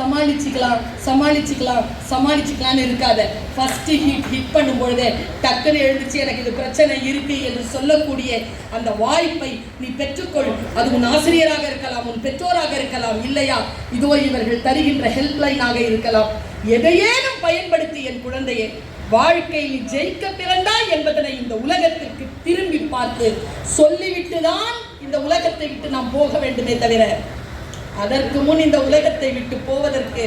சமாளிச்சுக்கலாம் சமாளிச்சுக்கலாம் சமாளிச்சுக்கலாம்னு இருக்காத. First hit hit பண்ணும் பொழுதே டக்குன்னு எழுந்துச்சு எனக்கு இது பிரச்சனை இருக்கு என்று சொல்லக்கூடிய அந்த வாய்ப்பை நீ பெற்றுக்கொள். அது உன் ஆசிரியராக இருக்கலாம் உன் பெற்றோராக இருக்கலாம் இல்லையா? இதோ இவர்கள் தருகின்ற ஹெல்ப்லைனாக இருக்கலாம். எதையேனும் பயன்படுத்தி என் குழந்தையை வாழ்க்கையில் ஜெயிக்க பிறந்தாய் என்பதனை இந்த உலகத்திற்கு திரும்பி பார்த்து சொல்லிவிட்டு தான் இந்த உலகத்தை விட்டு நாம் போக வேண்டுமே தவிர அதற்கு முன் இந்த உலகத்தை விட்டு போவதற்கு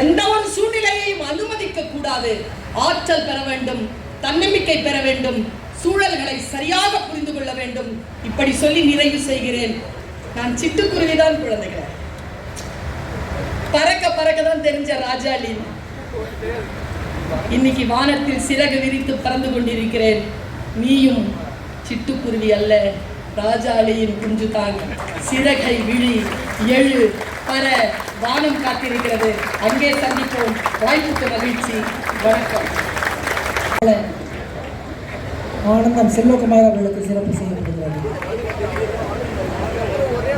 எந்த ஒரு சூழ்நிலையையும் அனுமதிக்க கூடாது. ஆற்றல் பெற வேண்டும் தன்னம்பிக்கை பெற வேண்டும் சூழல்களை சரியாக புரிந்து கொள்ள வேண்டும். இப்படி சொல்லி நிறைவு செய்கிறேன். நான் சிட்டுக்குருவிதான் குழந்தைகளை. பறக்க பறக்க தான் தெரிஞ்ச ராஜாளி இன்னைக்கு வானத்தில் சிறகு விரித்து பறந்து கொண்டிருக்கிறேன். நீயும் சிட்டுக்குருவி அல்ல ராஜாளியின் குஞ்சு தான். சிறகை விழி. எழு பற வானம் காத்திருக்கிறது. அங்கே சந்திப்போம். வாய்ப்புக்கு மகிழ்ச்சி. வணக்கம். ஆனந்தம். செல்வகுமார் அவர்களுக்கு சிறப்பு செய்யப்படுகிறது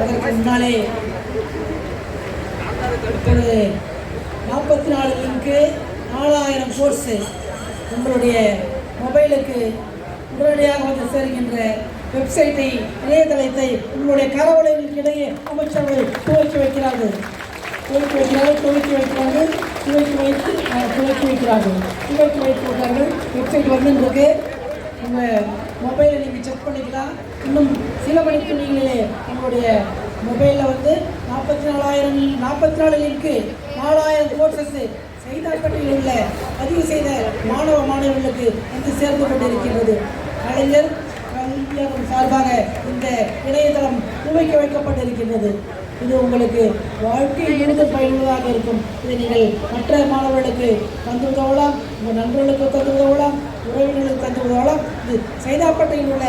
அதற்கு முன்னாலே இப்பொழுது நாற்பத்தி நாலு லிங்க்கு நாலாயிரம் கோர்ஸு உங்களுடைய மொபைலுக்கு உடனடியாக வந்து சேருகின்ற வெப்சைட்டை இணையதளத்தை உங்களுடைய கரவலைகளுக்கிடையே அமைச்சர்கள் துவக்கி வைக்கிறார்கள். துவக்கி வைக்கிறார்கள் துவக்கி வைக்கிறார்கள் துவக்கி வைத்து துவக்கி வைக்கிறார்கள். துவக்கி வைத்து விட்டார்கள். வெப்சைட் வந்துருக்கு உங்கள் மொபைலை நீங்கள் செக் பண்ணிக்கலாம். இன்னும் சில மணிக்கு நீங்களே உங்களுடைய மொபைலில் வந்து நாற்பத்தி நாலாயிரம் நாற்பத்தி நாலு லிங்க்கு நாலாயிரம் கோர்சஸ் செய்தாப்பட்டியில் உள்ள பதிவு செய்த மாணவ மாணவர்களுக்கு வந்து சேர்ந்து கொண்டிருக்கின்றது. கலைஞர் கல்வியாளர் சார்பாக இந்த இணையதளம் துவக்கி வைக்கப்பட்டிருக்கின்றது. இது உங்களுக்கு வாழ்க்கை எழுத பயனுள்ளதாக இருக்கும். இதை நீங்கள் மற்ற மாணவர்களுக்கு தந்து உதவலாம் உங்கள் நண்பர்களுக்கு தந்து உதவலாம் உறவினர்களுக்கு தந்து உதவலாம் இது சைதாப்பட்டையில் உள்ள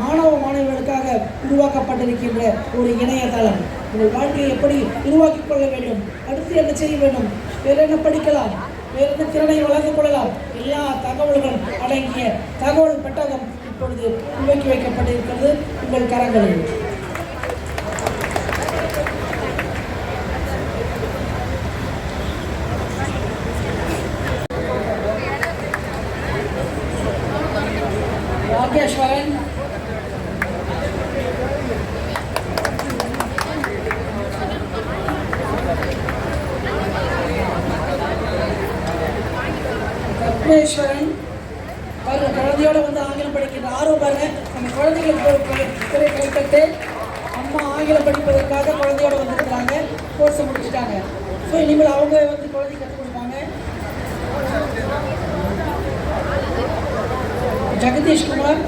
மாணவ மாணவர்களுக்காக உருவாக்கப்பட்டிருக்கின்ற ஒரு இணையதளம். உங்கள் வாழ்க்கையை எப்படி உருவாக்கிக் கொள்ள வேண்டும்? அடுத்து என்ன செய்ய வேண்டும்? வேறு என்ன படிக்கலாம்? வேறு என்ன திறனை வளர்ந்து கொள்ளலாம்? எல்லா தகவல்களும் அடங்கிய தகவல் பெட்டகம் இப்பொழுது துவக்கி வைக்கப்பட்டிருக்கிறது உங்கள் கரங்களில். ராகேஸ்வரன். ரத்னேஸ்வரன். பாருங்க குழந்தையோட வந்து ஆங்கிலம் படிக்கின்ற ஆர்வம் பாருங்க. நம்ம குழந்தைகளுக்கு கைப்பட்டு அம்மா ஆங்கிலம் படிப்பதற்காக குழந்தையோட வந்திருக்கிறாங்க. கோர்ஸை முடிச்சுட்டாங்க. ஸோ இனிமேல் அவங்க வந்து குழந்தை கற்றுக் கொடுப்பாங்க. Jagadishkumar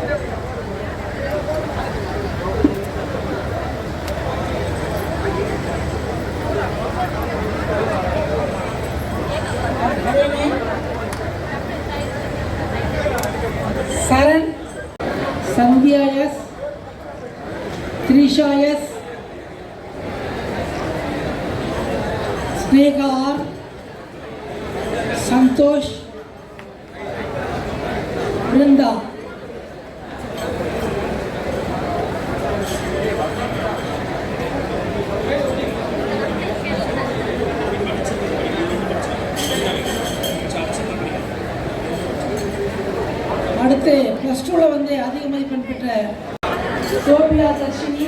Thank you. Lydia yaz. Trisha yaz. Snake R. Santosh. Brinda. அடுத்து ப்ளஸ் டூவில் வந்து அதிக மதிப்பெண் பெற்ற சோபியா தர்ஷினி.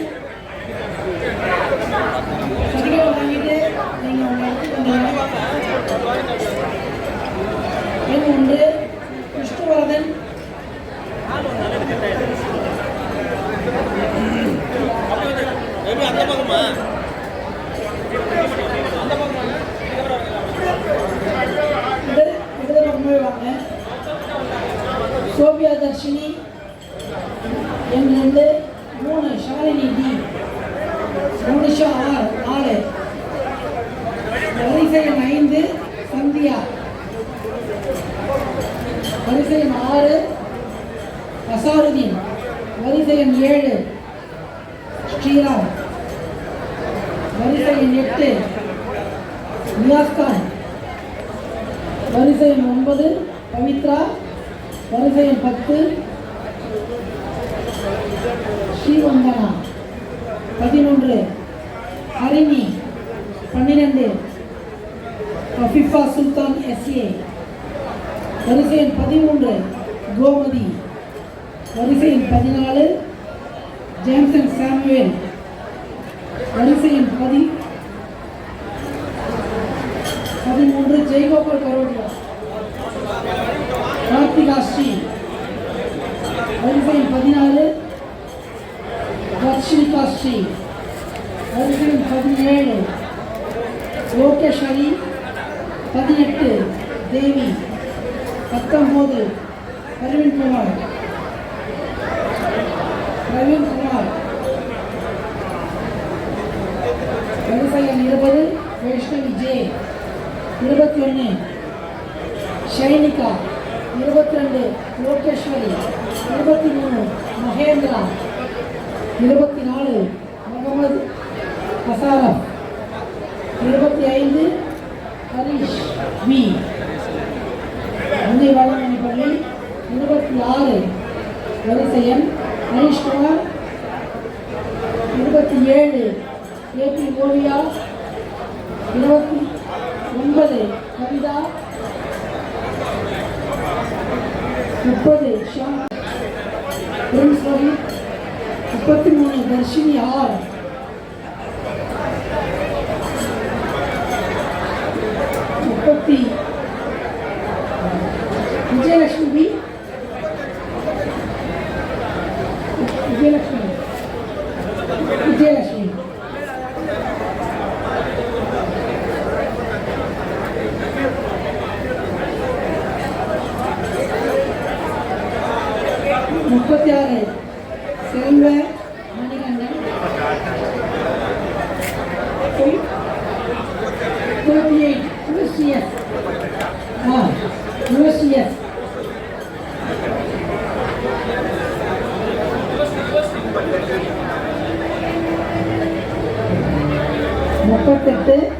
சர்டிஃபிகேட் வாங்கிட்டு நீங்கள் உங்கள் இடத்துக்கு ஒன்று. தர்ஷினி எங்கிருந்து மூணு ஷாலினி டி மூணு ஷா ஆறு ஆறு வரிசை ஐந்து சந்தியா. வரிசை ஆறு அசாருதீன் வரிசை ஏழு ஸ்ரீராம். வரிசை எட்டு நியாஸ்கான் வரிசை ஒன்பது பவித்ரா. வரிசை பத்து. ஸ்ரீவந்தனா பதினொன்று. ஹரிணி பன்னிரெண்டு. அஃபிஃபா சுல்தான் எஸ்ஏ. வரிசை எண் பதிமூன்று கோமதி. வரிசை எண் பதினாலு ஜேம்சன் சாமுவேல் வரிசை எண் பதி பதிமூன்று ஜெய்கோபால் கரோடியா. கார்த்திகா ஸ்ரீ வரிசை பதினாறு தர்ஷினிகா ஸ்ரீ வரிசை பதினேழு லோகேஸ்வரி பதினெட்டு தேவி பத்தொம்போது அரவிந்த் குமார் பிரவீன் குமார் வரிசை இருபது வைஷ்ணவி ஜே இருபத்தி ஒன்று ஷைனிகா இருபத்தி ரெண்டு லோகேஸ்வரி இருபத்தி மூணு மகேந்திரா இருபத்தி நாலு முகமது அசாரப் இருபத்தி ஐந்து ஹரீஷ் வி தந்தை வேளாண்மை பள்ளி இருபத்தி ஆறு வரிசையன் ஹரிஷ்குமார் இருபத்தி ஏழு ஏபி ஓவியா இருபத்தி ஒன்பது கவிதா முப்பது ஷாம் பிரின்ஸ் ரவி முப்பத்தி மூணு தர்ஷினி ஆர் முப்பத்தி விஜயலட்சுமி வி விஜயலட்சுமி விஜயலட்சுமி முப்பத்தி ஆறு. செல்வ மணிகண்டன். தேர்ட்டி எயிட் ஆ முப்பத்தெட்டு.